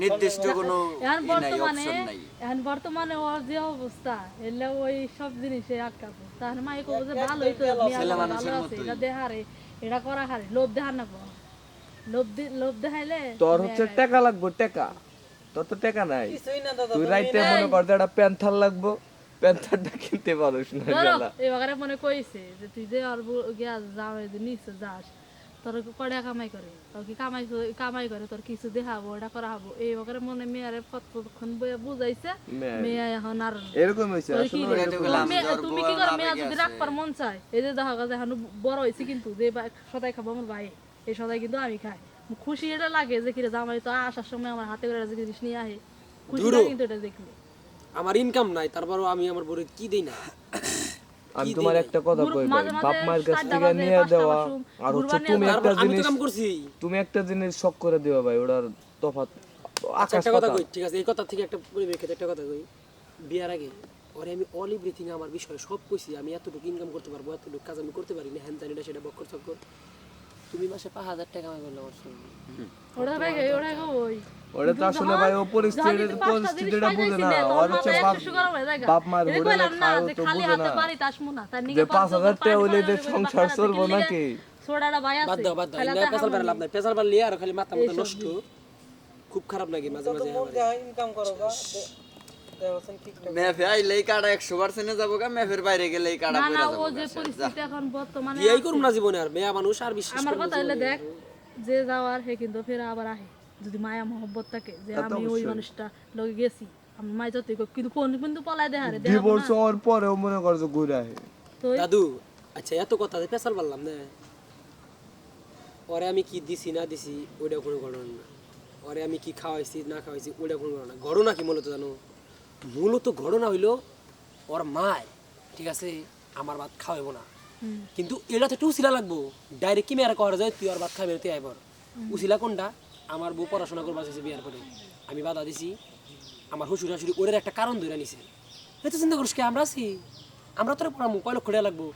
নির্দিষ্ট কোনো এখন বর্তমানে এখন বর্তমানে ওর যে অবস্থা এলে ওই সব জিনিসে মাই কবো যে ভালোই তো ভালো আছে এটা দেহারে এটা করা হারে লোভ দেখার না লোভ লোভ দেখাইলে তোর হচ্ছে টাকা লাগবে টাকা। তোর তো টাকা নাই। কিছুই না দাদা তুই রাইতে মনে কর যে একটা প্যান্থার লাগবো। প্যান্থারটা কিনতে পারিস না এই বাগারে মনে কইছে যে তুই যে আর গিয়া যাও যে নিচে যাস তোর কড়া কামাই করে তোর কি কামাই কামাই করে তোর কিছু দেখাবো ওটা করা হব এই বাগারে মনে মেয়ারে কতক্ষণ বইয়া বুঝাইছে মেয়ে- এখন আর এরকম জ্বর তুমি কি করে? মেয়ে যদি। রাখবার মন চায়। এই যে দেখা গেছে এখন বড় হয়েছে কিন্তু যে সদাই খাব আমার ভাই এই সদাই কিন্তু আমি খাই। খুশি এটা লাগে যে কিরে জামাই তো আসার সময় আমার হাতে করে যে জিনিস নিয়ে আহে। খুশি লাগে কিন্তু এটা দেখলে। আমার ইনকাম নাই তারপরও আমি আমার বউরে কি দেই না? আমি তোমার একটা কথা কই ভাই বাপ মায়ের কাছ থেকে নিয়ে দেওয়া আর হচ্ছে তুমি একটা তারপর আমি তো জিনিস কাম করছি। তুমি একটা জিনিস শখ করে দিবা ভাই ওটার তফাৎ আচ্ছা আকাশ একটা কথা কই ঠিক আছে এই কথা থেকে একটা পরিপ্রেক্ষিতে একটা কথা কই। বিয়ার আগে ওরে আমি অল এভরিথিং আমার বিষয়ে সব কইছি আমি এতটুকু ইনকাম করতে পারব এতটুকু কাজ আমি করতে পারি না হ্যান জানিটা সেটা বক্কর চক্কর তুমি মাসে পাঁচ হাজার টাকা আমি বললাম সঙ্গে। ওটা ওই তো আসলে ভাই ও পরিস্থিতি পরিস্থিতিটা বুঝে না আর হচ্ছে বাপ। বাপ তো বুঝে না। যে পাঁচ হাজার টাকা টাকা হইলে যে সংসার চলবো নাকি? বাদ দাও বাদ দাও খালি পেশাল হামা লাভ নাই পেশাল আর খালি মাথা মাথা নষ্ট। খুব খারাপ লাগে মাঝে মাঝে ইনকাম করো গা দেওয়াছেন মেফে আইলে কাটা একশো পার্সেন্টে যাব গা মেফের বাইরে গেলে কাটা না না ও যে পরিস্থিতি এখন বর্তমানে বিয়াই করুম না জীবনে আর মেয়া মানুষ আর বিশ্বাস আমার কথা হলে দেখ যে যাওয়ার হে কিন্তু ফের আবার আহে। যদি মায়া মহব্বত থাকে যে আমি ওই মানুষটা লগে গেছি আমি মাই যত কিন্তু কোন কিন্তু পলাই দেহারে দেখাবো ডিভোর্স হওয়ার পরেও মনে কর যে ঘুরে আহে। দাদু আচ্ছা এত কথা যে পেশাল পারলাম না। ওরে আমি কি দিছি না দিছি ওইটা কোনো ঘটনা না। ওরে আমি কি খাওয়াইছি না খাওয়াইছি ওইটা কোনো ঘটনা না। ঘটনা কি মূলত জানো? মূলত ঘটনা হইল ওর মায় ঠিক আছে আমার ভাত খাওয়াইবো না। কিন্তু এটা তো একটু উচিলা লাগবো। ডাইরেক্ট কি মেয়েরা করা যায় তুই আর ভাত খাবি তুই আইবার উচিলা কোনটা? আমার বউ পড়াশোনা করবা চাইছে বিয়ার পরে। আমি বাধা দিছি আমার শ্বশুর শাশুড়ি ওদের একটা কারণ ধরে নিছে। এত চিন্তা করিস কি আমরা আছি। আমরা তোরা পড়ামু কয় লক্ষ টাকা লাগবো।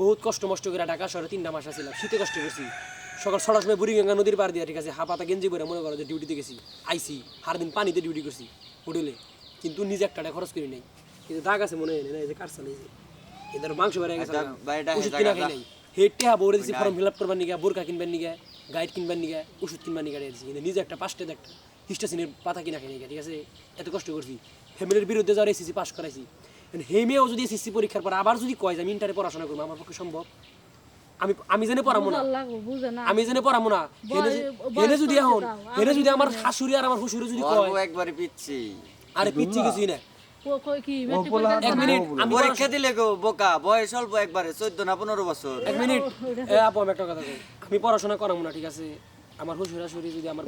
বহুত কষ্ট মষ্ট করে ঢাকা শহরে তিনটা মাস আসছিলাম শীতে কষ্ট করছি। সকাল ছটার সময় বুড়িগঙ্গা নদীর পার দিয়ে ঠিক আছে হাপাতা গেঞ্জি পরে মনে করো যে ডিউটিতে গেছি। আইসি হার দিন পানিতে ডিউটি করছি হোটেলে। কিন্তু নিজে একটা টাকা খরচ করি নাই। কিন্তু দাগ আছে মনে হয় না এই যে কার চালাই এদের মাংস বেড়ে গেছে ওষুধ কিনা খাই নাই। দিছি ফর্ম ফিল আপ করবার নিগা বোরকা কিনবার নিগা গাইড কিনবার নিগা ওষুধ কিনবার নিগা দিয়েছি কিন্তু নিজে একটা পাঁচটা একটা হিস্টাসিনের পাতা কিনা খাই নিগা ঠিক আছে? এত কষ্ট করছি। ফ্যামিলির বিরুদ্ধে যাওয়ার এসিসি পাস করাইছি। যদি এসিসি পরীক্ষার পর আবার যদি কয় যে আমি ইন্টারে পড়াশোনা করব আমার পক্ষে সম্ভব? আমি আমি জেনে পড়াবো না। না। আমি জেনে পড়াবো না। হেনে যদি এখন হেনে যদি আমার আমি শাশুড়ি আর আমার শ্বশুরে যদি কয় একবারে পিচ্ছি। আরে পিচ্ছি কিছুই না এক মিনিট আমি পরীক্ষা দিলে গো বোকা বয়স অল্প একবারে চোদ্দ না পনেরো বছর। এক মিনিট। এ আপু আমি একটা কথা কই। আমি পড়াশোনা করাবো না ঠিক আছে? আমার শ্বশুর শাশুড়ি যদি আমার